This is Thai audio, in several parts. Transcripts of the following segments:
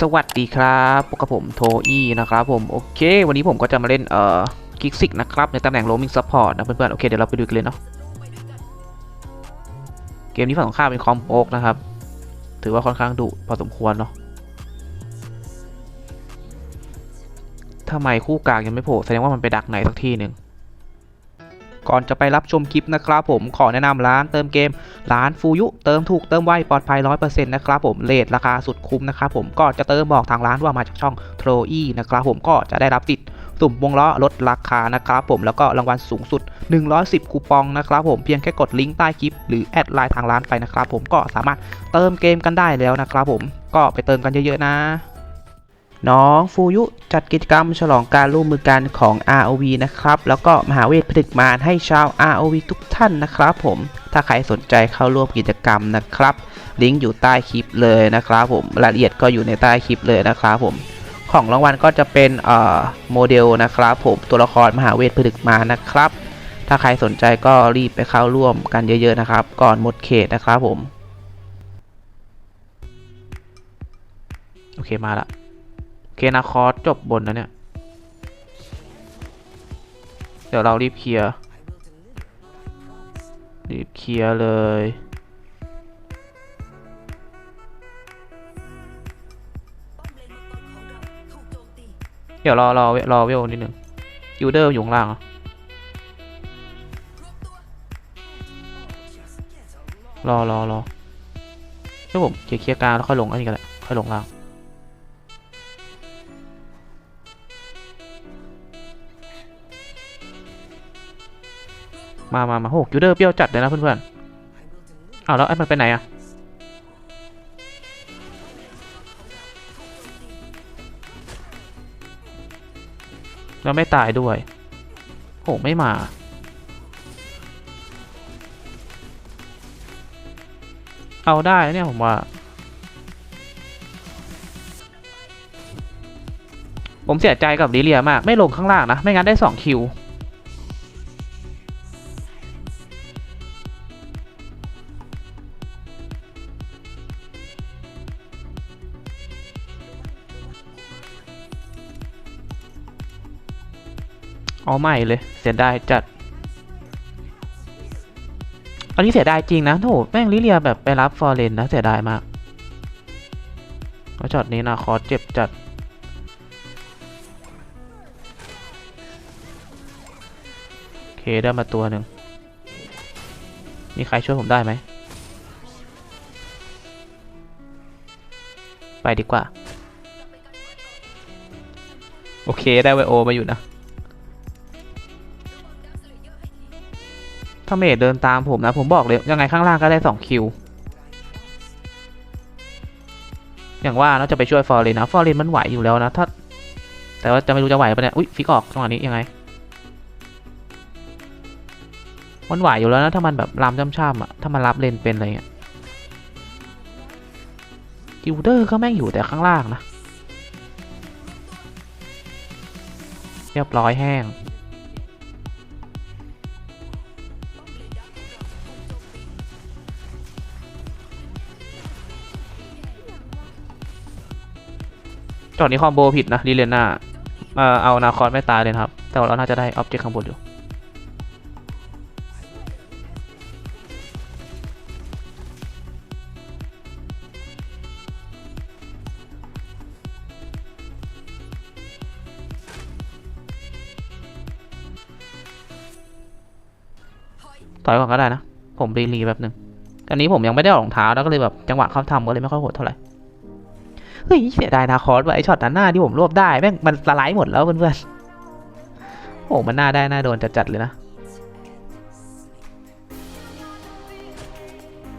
สวัสดีครับพบกับผมโทอี้นะครับผม โอเค วันนี้ผมก็จะมาเล่น เอ่อกิกซิกนะครับ ในตำแหน่ง roaming support นะเพื่อนๆ โอเค เดี๋ยวเราไปดูกันเลยเนาะ เกมนี้ฝั่งของข้าเป็นคอมโอกนะครับ ถือว่าค่อนข้างดุพอสมควรเนาะทำไมคู่กลางยังไม่โผล่แสดงว่ามันไปดักไหนสักที่หนึ่ง ก่อนจะไปรับชมคลิปนะครับผมขอแนะนำร้านเติมเกม ร้านฟูยุเติมถูกเติมไวปลอดภัย100%นะครับผมเลทราคาสุดคุ้มนะครับผมก็จะเติมบอกทางร้านว่ามาจากช่องโทรอีนะครับผมก็จะได้รับติดสุ่มวงล้อลดราคานะครับผมแล้วก็รางวัลสูงสุด 110 คูปองนะครับผมเพียงแค่กดลิงก์ใต้คลิปหรือแอดไลน์ทางร้านไปนะครับผมก็สามารถเติมเกมกันได้แล้วนะครับผมก็ไปเติมกันเยอะๆนะ น้องฟูยุจัดกิจกรรมฉลองการร่วมมือกันของ ROV นะครับ แล้วก็มหาเวทผลิตมารให้ชาว ROV ทุกท่านนะครับผม ถ้าใครสนใจเข้าร่วมกิจกรรมนะครับ ลิงก์อยู่ใต้คลิปเลยนะครับผม รายละเอียดก็อยู่ในใต้คลิปเลยนะครับผม ของรางวัลก็จะเป็นโมเดลนะครับผมตัวละครมหาเวทผลึกมานะครับ ถ้าใครสนใจก็รีบไปเข้าร่วมกันเยอะๆนะครับ ก่อนหมดเขตนะครับผม โอเคมาละ เคนาคอสจบบนนะเนี่ย เดี๋ยวเรารีบเคลียร์ รีบเคลียร์เลย เดี๋ยวรอรอรอเวลนิดหนึ่งยูเดอร์อยู่ข้างล่างเหรอรอรอรอเดี๋ยวผมเคลียร์เคลียร์กลางแล้วค่อยลงอันนี้กันแหละค่อยลงล่าง มามามาโหยูเดอร์เปรี้ยวจัดเลยนะเพื่อนๆอ้าวแล้วไอ้มันไปไหนอะแล้วไม่ตายด้วย โห ไม่มา เอาได้เนี่ยผมว่า ผมเสียใจกับลิเลียมาก ไม่ลงข้างล่างนะ ไม่งั้นได้ 2 คิว เอาใหม่เลย เสียดายจัด อันนี้เสียดายจริงนะโถแม่งลิเลียแบบไปรับฟอร์เรนนะเสียดายมากแล้วช็อตนี้นาคอเจ็บจัด โอเคได้มาตัวหนึ่ง มีใครช่วยผมได้ไหม ไปดีกว่า โอเคได้ไวโอมาอยู่นะ ถ้าเมดเดินตามผมนะ ผมบอกเลยยังไงข้างล่างก็ได้ 2 คิว อย่างว่าเราจะไปช่วยฟอร์เรนนะฟอร์เรนมันไหวอยู่แล้วนะถ้า แต่ว่าจะไม่รู้จะไหวปะเนี่ย อุ้ยฟิกออกจังหวะนี้ยังไง มันไหวอยู่แล้วนะ ถ้ามันแบบลำช่ำๆอะ ถ้ามันรับเลนเป็นอะไรเงี้ยกิลเดอร์ก็แม่งอยู่แต่ข้างล่างนะ เรียบร้อยแห้ง จอดนี้คอมโบผิดนะลีเลน่าเอ่อเอานาคอนไม่ตายเลยครับ แต่ว่าเราน่าจะได้ออบเจกต์ข้างบนอยู่ต่อยก่อนก็ได้นะ ผมรีรีแบบหนึ่งตอนนี้ผมยังไม่ได้ออกรองเท้าแล้วก็เลยแบบจังหวะเข้าทำก็เลยไม่ค่อยโหดเท่าไหร่ เฮ้ยเสียดายนาคอสว่ะไอช็อตนั้นหน้าที่ผมรวบได้แม่งมันละลายหมดแล้วเพื่อนๆโอ้มันหน้าได้หน้าโดนจัดๆเลยนะ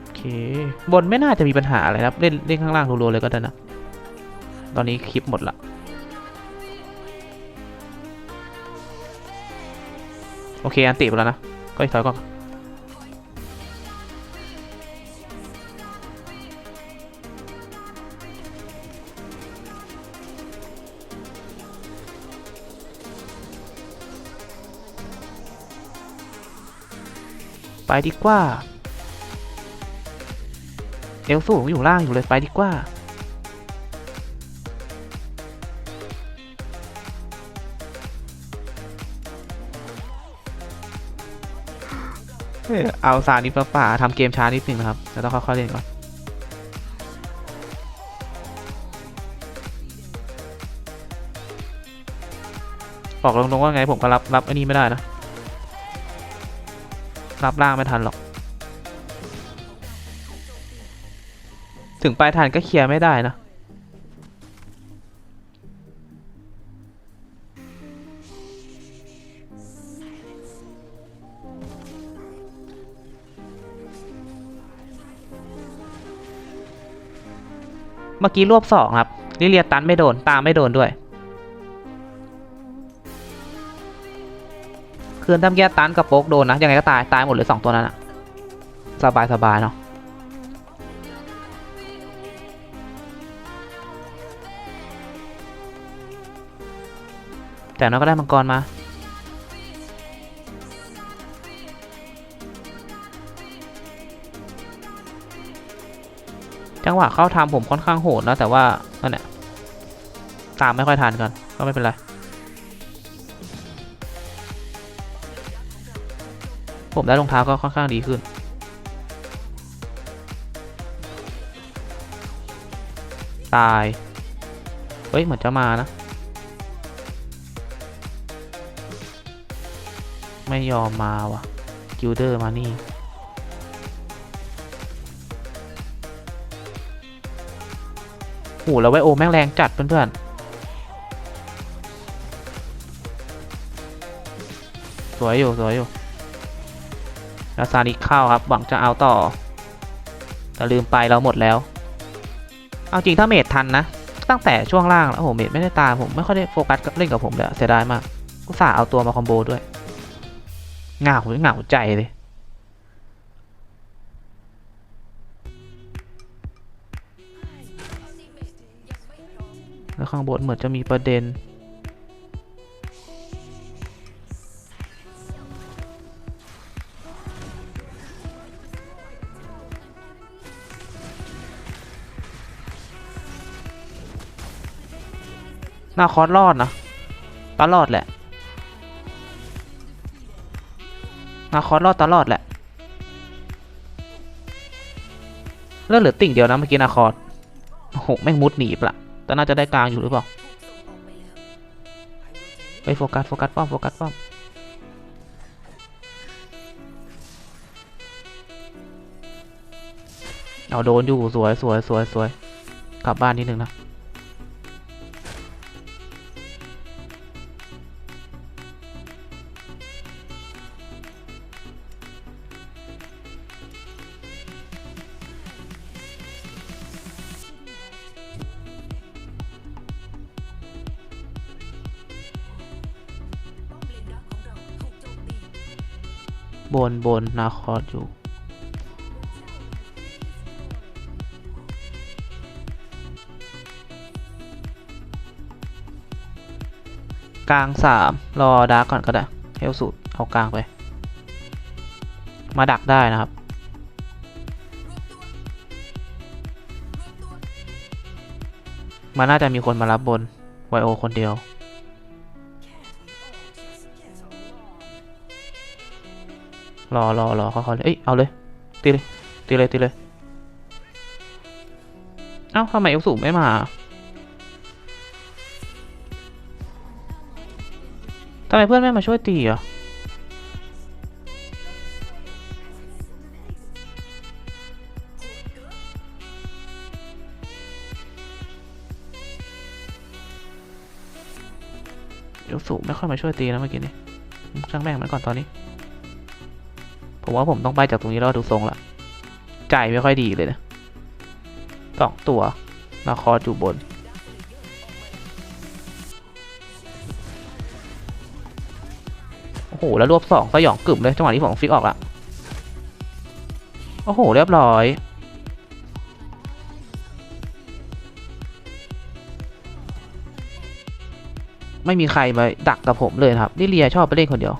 โอเคบนไม่น่าจะมีปัญหาอะไรนะครับเล่นเล่นข้างล่างรัวๆเลยก็ได้นะตอนนี้คลิปหมดละโอเคอันติไปแล้วนะก็อีกถอยก่อน ไปดีกว่า เอลสูงอยู่ล่างอยู่เลยไปดีกว่า เอาสารนิปป่าทำเกมช้านิดหนึ่งนะครับแล้วต้องค่อยๆเล่นก่อนบอกตรงๆว่าไงผมก็รับรับอันนี้ไม่ได้นะ รับล่างไม่ทันหรอก ถึงปลายทางก็เคลียร์ไม่ได้นะเมื่อกี้รวบสองครับลิเลียตันไม่โดน ตามไม่โดนด้วย คืนทำแย่ตันกับโป๊กโดนนะยังไงก็ตายตายหมดเลยสองตัวนั้นอะสบายสบายเนาะแต่น้อยก็ได้มังกรมาจังหวะเข้าทำผมค่อนข้างโหดนะแต่ว่านั่นแหละตามไม่ค่อยทันกันก็ไม่เป็นไร ผมได้รองเท้าก็ค่อนข้างดีขึ้น ตาย เฮ้ย เหมือนจะมานะ ไม่ยอมมาว่ะ กิลเดอร์มานี่ โห แล้วไวโอแม่งแรงจัดเพื่อนๆสวยอยู่สวยอยู่ แล้วซานิเข้าครับ หวังจะเอาต่อ แต่ลืมไปเราหมดแล้ว เอาจริงถ้าเมดทันนะ ตั้งแต่ช่วงล่างแล้วโอ้โหเมดไม่ได้ตามผมไม่ค่อยได้โฟกัสกับเล่นกับผมเลยเสียดายมากก็สาเอาตัวมาคอมโบด้วยเหงาเหงาใจเลยแล้วข้างบนเหมือนจะมีประเด็น หน้าคอร์สรอดนะตลอดแหละนาคอสรอดตลอดแหละเลือดเหลือติ่งเดียวนะเมื่อกี้นาคอสโอ้โหแม่งมุดหนีบละแต่น่าจะได้กลางอยู่หรือเปล่าไปโฟกัสโฟกัสป้อมโฟกัสป้อมเอาโดนอยู่สวยสวยสวยสวยกลับบ้านนิดนึงนะ บนบนนาคอสอยู่ กลางสามรอดาร์กก่อนก็ได้เฮลสูตรเอากลางไป มาดักได้นะครับมันน่าจะมีคนมารับบนไวโอคนเดียว รอรอรอเขาเขาเอ้ยเอาเลยตีเลยตีเลยตีเลยเอ้าทำไมเอลสูไม่มาทำไมเพื่อนไม่มาช่วยตีอะเอลสูไม่ค่อยมาช่วยตีนะเมื่อกี้นี้ช่างแม่งมันก่อนตอนนี้ ผมว่าผมต้องไปจากตรงนี้แล้วดูทรงละใจไม่ค่อยดีเลยนะสองตัวนาคออยู่บน โอ้โห แล้วรวบสองสยองกึ่มเลย จังหวะนี้ผมฟิกออกละโอ้โห เรียบร้อย ไม่มีใครมาดักกับผมเลยครับลิเลียชอบไปเล่นคนเดียว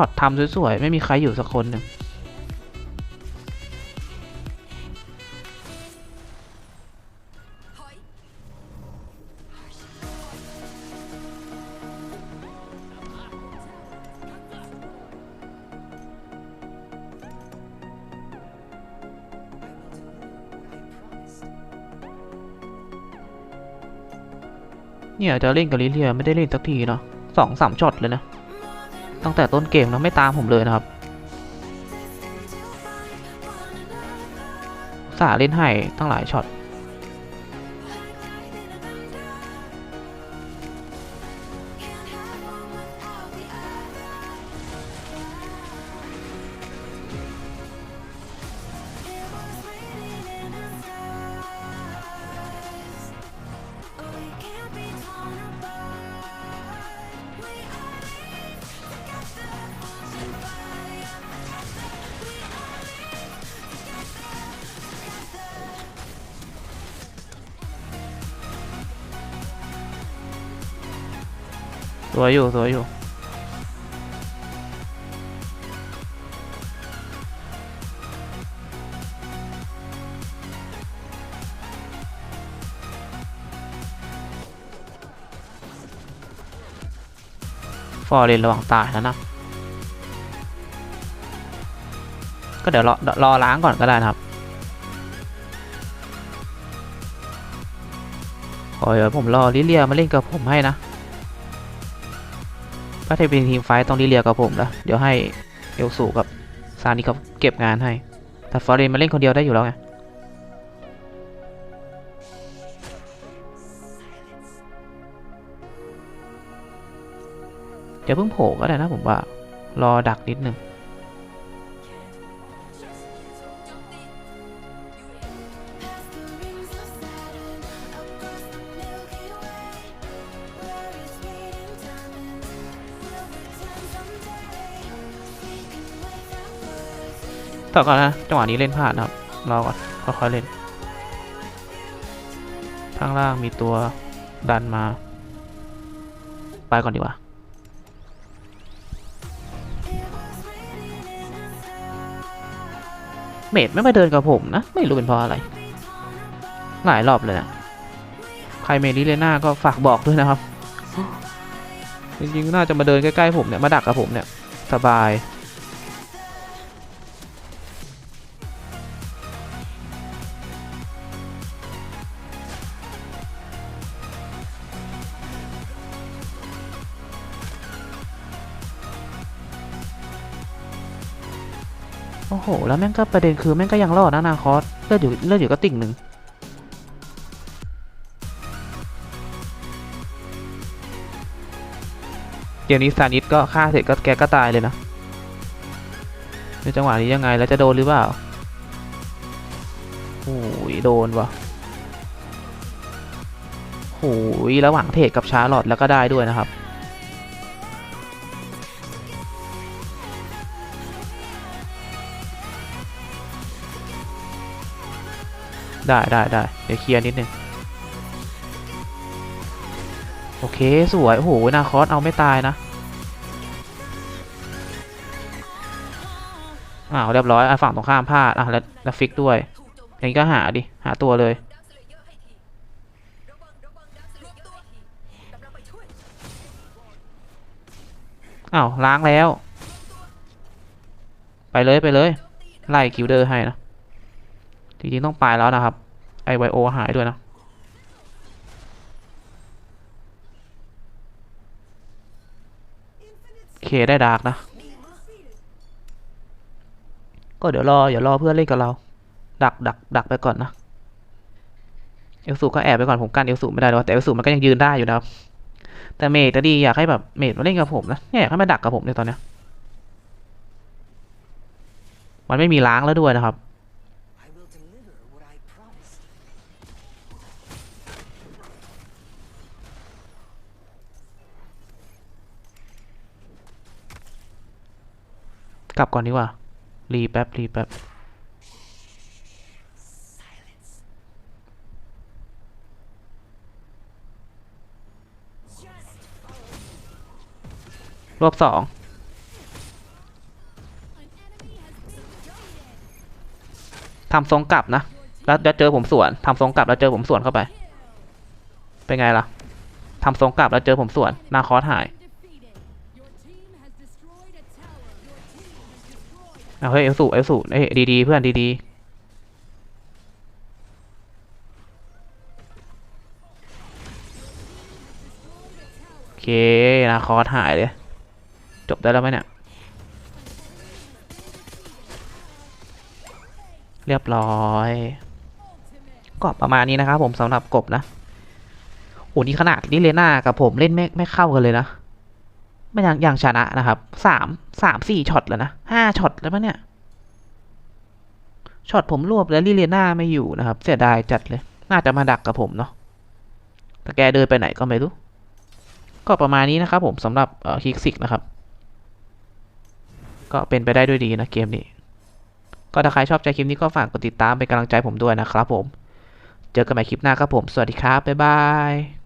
ช็อตทำสวยๆ ไม่มีใครอยู่สักคนหนึ่งเนี่ยจะเล่นกับลิเลียไม่ได้เล่นสักทีเนาะสองสามช็อตเลยนะ ตั้งแต่ต้นเกมนะไม่ตามผมเลยนะครับสาเล่นให้ตั้งหลายช็อต สวยอยู่ สวยอยู่ ฟอร์เรนระหว่างตายแล้วนะ ก็เดี๋ยวรอรอล้างก่อนก็ได้นะครับขอเดี๋ยวผมรอลิเลียมาเล่นกับผมให้นะ ถ้าเทเป็นทีมไฟต้องดีเลียกับผมนะเดี๋ยวให้เอลสูกับซานี่เขาเก็บงานให้ แต่ฟอร์เรนมาเล่นคนเดียวได้อยู่แล้วไงเดี๋ยวเพิ่งโผล่ก็ได้นะผมว่า รอดักนิดนึง ต่อก่อนนะจังหวะนี้เล่นพลาดนะครับรอก่อนค่อยๆเล่นข้างล่างมีตัวดันมา ไปก่อนดีกว่าเมดไม่มาเดินกับผมนะ ไม่รู้เป็นเพราะอะไร หลายรอบเลยนะ ใครเมดิเลน่าก็ฝากบอกด้วยนะครับ จริงๆ น่าจะมาเดินใกล้ๆผมเนี่ย มาดักกับผมเนี่ย สบาย แล้วแม่งก็ประเด็นคือแม่งก็ยังรอดนะนาคอสเลือดอยู่เลือดอยู่ก็ติ่งหนึ่งเกมนี้ซานิสก็ฆ่าเสร็จก็แกก็ตายเลยนะในจังหวะนี้ยังไงแล้วจะโดนหรือเปล่าโอ้ยโดนวะโอ้ยระหว่างเทรดกับชาร์ลอตแล้วก็ได้ด้วยนะครับ ได้ได้ได้เดี๋ยวเคลียร์นิดนึงโอเค สวย โอ้โห นาคอสเอาไม่ตายนะ อ้าว เรียบร้อยอฝั่งตรงข้ามพลาดอะแล้วแล้วฟิกด้วยอย่างนี้ก็หาดิ หาตัวเลย อ้าว ล้างแล้ว ไปเลยไปเลย ไล่คิวเดอร์ให้นะ จริงๆต้องไปแล้วนะครับ ไอไวโอหายด้วยนะ เคได้ดาร์กนะ ก็เดี๋ยวรอเดี๋ยวรอเพื่อนเล่นกับเรา ดักดักดักไปก่อนนะเอลสูก็แอบไปก่อนผมกันเอลสูไม่ได้หรอกแต่เอลสูมันก็ยังยืนได้อยู่นะครับ แต่เมดจะดีอยากให้แบบเมดมาเล่นกับผมนะเนี่ยอยากให้มาดักกับผมในตอนเนี้ยมันไม่มีล้างแล้วด้วยนะครับ กลับก่อนดีกว่า รีแป๊บ รีแป๊บ รวบสองทำทรงกลับนะ แล้วแล้วเจอผมสวนทำทรงกลับแล้วเจอผมสวนเข้าไป เป็นไงล่ะทำทรงกลับแล้วเจอผมสวน นาคอสหาย เอาเฮ้ยเอลสูเอลสูเอ้ยดีๆเพื่อนดีๆนาคอสหายเลย จบได้แล้วไหมเนี่ย เรียบร้อย ก็ประมาณนี้นะครับผมสำหรับกบนะ โอ้นี่ขนาดลิเลน่ากับผมเล่นไม่ไม่เข้ากันเลยนะ ไม่ยังยังชนะนะครับสามสามสี่ช็อตแล้วนะห้าช็อตแล้วปะเนี่ยช็อตผมรวบแล้วลิเลน่าไม่อยู่นะครับ เสียดายจัดเลย น่าจะมาดักกับผมเนาะแต่แกเดินไปไหนก็ไม่รู้ ก็ประมาณนี้นะครับผมสำหรับคิกซิกนะครับ ก็เป็นไปได้ด้วยดีนะเกมนี้ ก็ถ้าใครชอบใจคลิปนี้ก็ฝากกดติดตามเป็นกำลังใจผมด้วยนะครับผม เจอกันใหม่คลิปหน้าครับผม สวัสดีครับ บ๊ายบาย